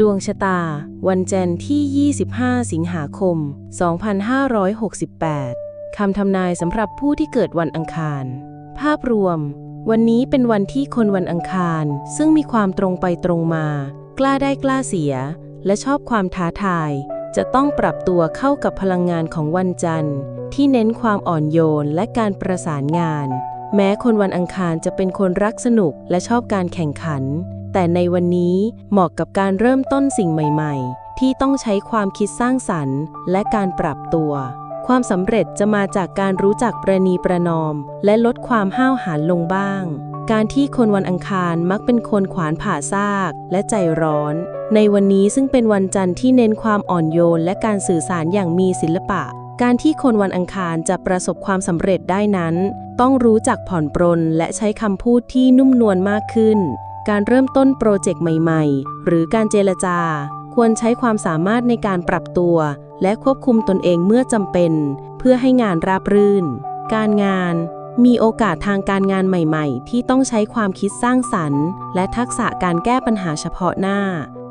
ดวงชะตา วันจันทร์ที่ 25 สิงหาคม 2568 คำทำนายสำหรับผู้ที่เกิดวันอังคาร ภาพรวม วันนี้เป็นวันที่คนวันอังคาร ซึ่งมีความตรงไปตรงมา กล้าได้กล้าเสีย และชอบความท้าทาย จะต้องปรับตัวเข้ากับพลังงานของวันจันทร์ ที่เน้นความอ่อนโยนและการประสานงาน แม้คนวันอังคารจะเป็นคนรักสนุกและชอบการแข่งขัน แต่ในวันนี้เหมาะกับการเริ่มต้นสิ่งใหม่ ๆ ที่ต้องใช้ความคิดสร้างสรรค์ และการปรับตัว ความสำเร็จจะมาจากการรู้จักประนีประนอม และลดความห้าวหาญลงบ้าง การที่คนวันอังคารมักเป็นคนขวานผ่าซากและใจร้อน ในวันนี้ซึ่งเป็นวันจันทร์ที่เน้นความอ่อนโยน และการสื่อสารอย่างมีศิลปะการที่คนวันอังคารจะประสบความสำเร็จได้นั้น ต้องรู้จักผ่อนปรนและใช้คำพูดที่นุ่มนวลมากขึ้น การเริ่มต้นโปรเจกต์ใหม่ ๆ หรือการเจรจา ควรใช้ความสามารถในการปรับตัว และควบคุมตนเองเมื่อจำเป็น เพื่อให้งานราบรื่น การงาน มีโอกาสทางการงานใหม่ ๆ ที่ต้องใช้ความคิดสร้างสรรค์ และทักษะการแก้ปัญหาเฉพาะหน้า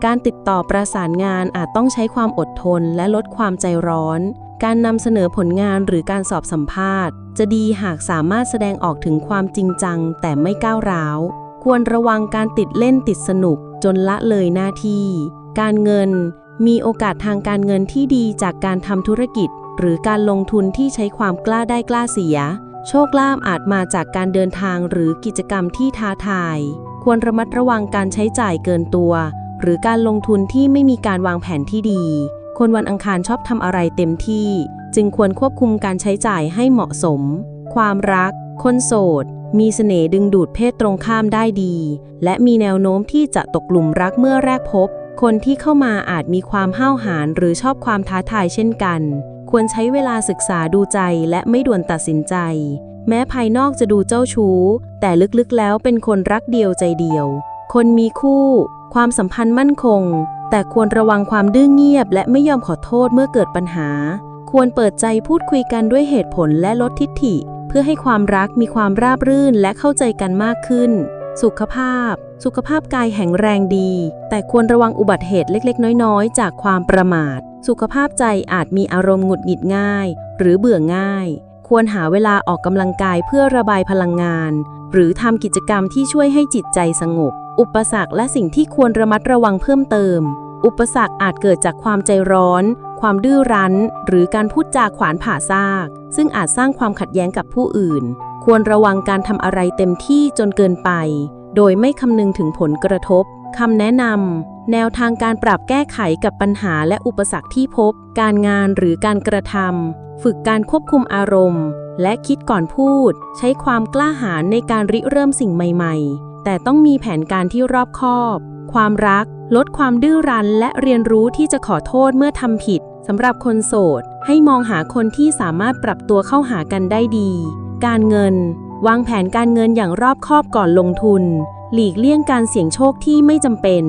การติดต่อประสานงานอาจต้องใช้ความอดทน และลดความใจร้อน การนำเสนอผลงานหรือการสอบสัมภาษณ์ จะดีหากสามารถแสดงออกถึงความจริงจัง แต่ไม่ก้าวร้าว ควรระวังการติดเล่นติดสนุกจนละเลยหน้าที่ การเงิน มีโอกาสทางการเงินที่ดีจากการทำธุรกิจ หรือการลงทุนที่ใช้ความกล้าได้กล้าเสีย โชคลาภอาจมาจากการเดินทางหรือกิจกรรมที่ท้าทาย ควรระมัดระวังการใช้จ่ายเกินตัว หรือการลงทุนที่ไม่มีการวางแผนที่ดี คนวันอังคารชอบทำอะไรเต็มที่ จึงควรควบคุมการใช้จ่ายให้เหมาะสม ความรัก คนโสด มีเสน่ห์ดึงดูดเพศตรงข้ามได้ดี และมีแนวโน้มที่จะตกหลุมรักเมื่อแรกพบ คนที่เข้ามาอาจมีความห้าวหาญหรือชอบความท้าทายเช่นกัน ควรใช้เวลาศึกษาดูใจและไม่ด่วนตัดสินใจ แม้ภายนอกจะดูเจ้าชู้ แต่ลึกๆแล้วเป็นคนรักเดียวใจเดียว คนมีคู่ ความสัมพันธ์มั่นคง แต่ควรระวังความดื้อเงียบ และไม่ยอมขอโทษเมื่อเกิดปัญหา ควรเปิดใจพูดคุยกันด้วยเหตุผลและลดทิฐิ เพื่อให้ความรักมีความราบรื่นและเข้าใจกันมากขึ้น สุขภาพ สุขภาพกายแข็งแรงดี แต่ควรระวังอุบัติเหตุเล็กๆ น้อยๆ จากความประมาท สุขภาพใจอาจมีอารมณ์หงุดหงิดง่าย หรือเบื่อง่าย ควรหาเวลาออกกำลังกายเพื่อระบายพลังงาน หรือทำกิจกรรมที่ช่วยให้จิตใจสงบ อุปสรรคและสิ่งที่ควรระมัดระวังเพิ่มเติม อุปสรรคอาจเกิดจากความใจร้อน ความดื้อรั้น หรือการพูดจาขวานผ่าซาก ซึ่งอาจสร้างความขัดแย้งกับผู้อื่น ควรระวังการทำอะไรเต็มที่จนเกินไป โดยไม่คำนึงถึงผลกระทบคำแนะนำแนวทางการปรับแก้ไขกับปัญหาและอุปสรรคที่พบ การงานหรือการกระทำฝึกการควบคุมอารมณ์ และคิดก่อนพูด ใช้ความกล้าหาญในการริเริ่มสิ่งใหม่ ๆ แต่ต้องมีแผนการที่รอบคอบ ความรัก ลดความดื้อรั้นและเรียนรู้ที่จะขอโทษเมื่อทำผิดสำหรับคนโสด ให้มองหาคนที่สามารถปรับตัวเข้าหากันได้ดี การเงิน วางแผนการเงินอย่างรอบคอบก่อนลงทุน หลีกเลี่ยงการเสี่ยงโชคที่ไม่จำเป็น